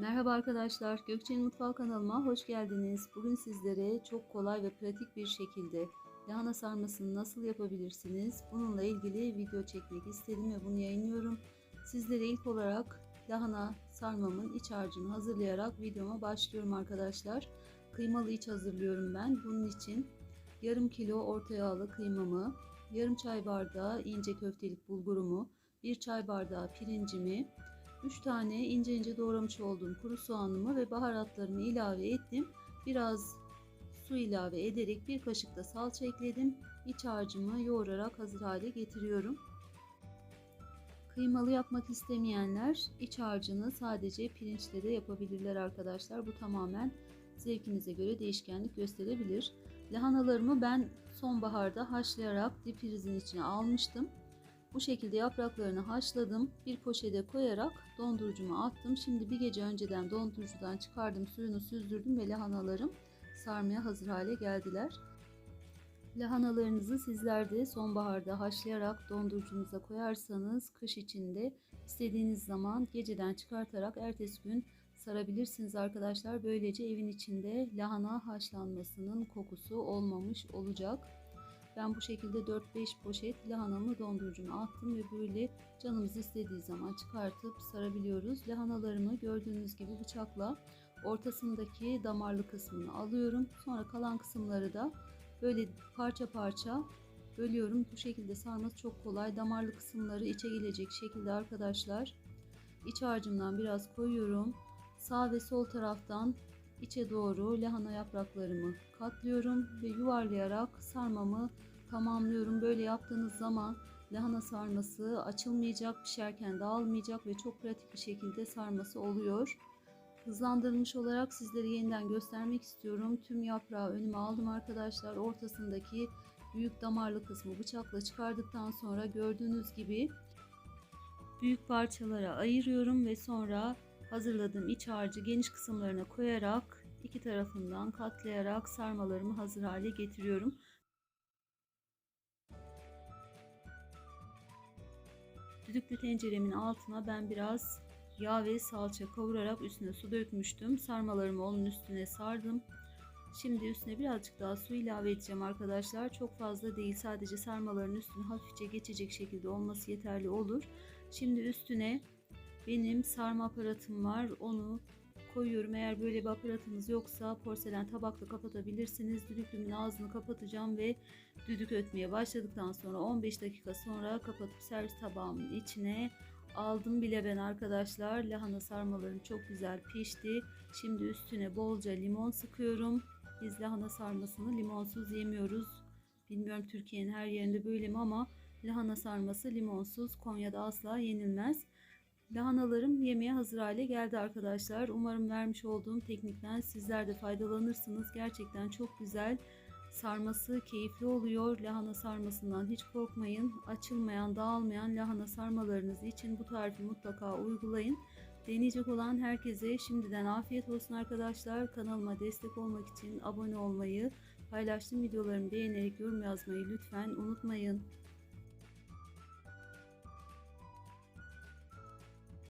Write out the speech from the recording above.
Merhaba arkadaşlar, Gökçe'nin Mutfağı kanalıma hoş geldiniz. Bugün sizlere çok kolay ve pratik bir şekilde lahana sarmasını nasıl yapabilirsiniz? Bununla ilgili video çekmek istedim ve bunu yayınlıyorum. Sizlere ilk olarak lahana sarmamın iç harcını hazırlayarak videoma başlıyorum arkadaşlar. Kıymalı iç hazırlıyorum ben. Bunun için yarım kilo orta yağlı kıymamı, yarım çay bardağı ince köftelik bulgurumu, bir çay bardağı pirincimi, 3 tane ince ince doğramış olduğum kuru soğanımı ve baharatlarımı ilave ettim. Biraz su ilave ederek bir kaşık da salça ekledim. İç harcımı yoğurarak hazır hale getiriyorum. Kıymalı yapmak istemeyenler iç harcını sadece pirinçle de yapabilirler arkadaşlar. Bu tamamen zevkinize göre değişkenlik gösterebilir. Lahanalarımı ben sonbaharda haşlayarak dip içine almıştım. Bu şekilde yapraklarını haşladım. Bir poşete koyarak dondurucuma attım. Şimdi bir gece önceden dondurucudan çıkardım, suyunu süzdürdüm ve lahanalarım sarmaya hazır hale geldiler. Lahanalarınızı sizler de sonbaharda haşlayarak dondurucunuza koyarsanız kış içinde istediğiniz zaman geceden çıkartarak ertesi gün sarabilirsiniz arkadaşlar. Böylece evin içinde lahana haşlanmasının kokusu olmamış olacak. Ben bu şekilde 4-5 poşet lahanamı dondurucuma attım ve böyle canımız istediği zaman çıkartıp sarabiliyoruz. Lahanalarımı gördüğünüz gibi bıçakla ortasındaki damarlı kısmını alıyorum. Sonra kalan kısımları da böyle parça parça bölüyorum. Bu şekilde sarması çok kolay. Damarlı kısımları içe gelecek şekilde arkadaşlar. İç harcımdan biraz koyuyorum. Sağ ve sol taraftan içe doğru lahana yapraklarımı katlıyorum ve yuvarlayarak sarmamı tamamlıyorum. Böyle yaptığınız zaman lahana sarması açılmayacak, pişerken dağılmayacak ve çok pratik bir şekilde sarması oluyor. Hızlandırılmış olarak sizlere yeniden göstermek istiyorum. Tüm yaprağı önüme aldım arkadaşlar. Ortasındaki büyük damarlı kısmı bıçakla çıkardıktan sonra gördüğünüz gibi büyük parçalara ayırıyorum ve sonra hazırladığım iç harcı geniş kısımlarına koyarak iki tarafından katlayarak sarmalarımı hazır hale getiriyorum. Düdüklü tenceremin altına ben biraz yağ ve salça kavurarak üstüne su dökmüştüm. Sarmalarımı onun üstüne sardım. Şimdi üstüne birazcık daha su ilave edeceğim arkadaşlar. Çok fazla değil sadece sarmaların üstüne hafifçe geçecek şekilde olması yeterli olur. Şimdi üstüne benim sarma aparatım var. Onu koyuyorum. Eğer böyle bir aparatınız yoksa porselen tabakla kapatabilirsiniz. Düdüklümün ağzını kapatacağım ve düdük ötmeye başladıktan sonra 15 dakika sonra kapatıp servis tabağımın içine aldım bile ben arkadaşlar. Lahana sarmalarım çok güzel pişti. Şimdi üstüne bolca limon sıkıyorum. Biz lahana sarmasını limonsuz yemiyoruz. Bilmiyorum Türkiye'nin her yerinde böyle mi ama lahana sarması limonsuz Konya'da asla yenilmez. Lahanalarım yemeğe hazır hale geldi arkadaşlar. Umarım vermiş olduğum teknikten sizler de faydalanırsınız. Gerçekten çok güzel. Sarması keyifli oluyor. Lahana sarmasından hiç korkmayın. Açılmayan, dağılmayan lahana sarmalarınız için bu tarifi mutlaka uygulayın. Deneyecek olan herkese şimdiden afiyet olsun arkadaşlar. Kanalıma destek olmak için abone olmayı, paylaştığım videolarımı beğenerek yorum yazmayı lütfen unutmayın.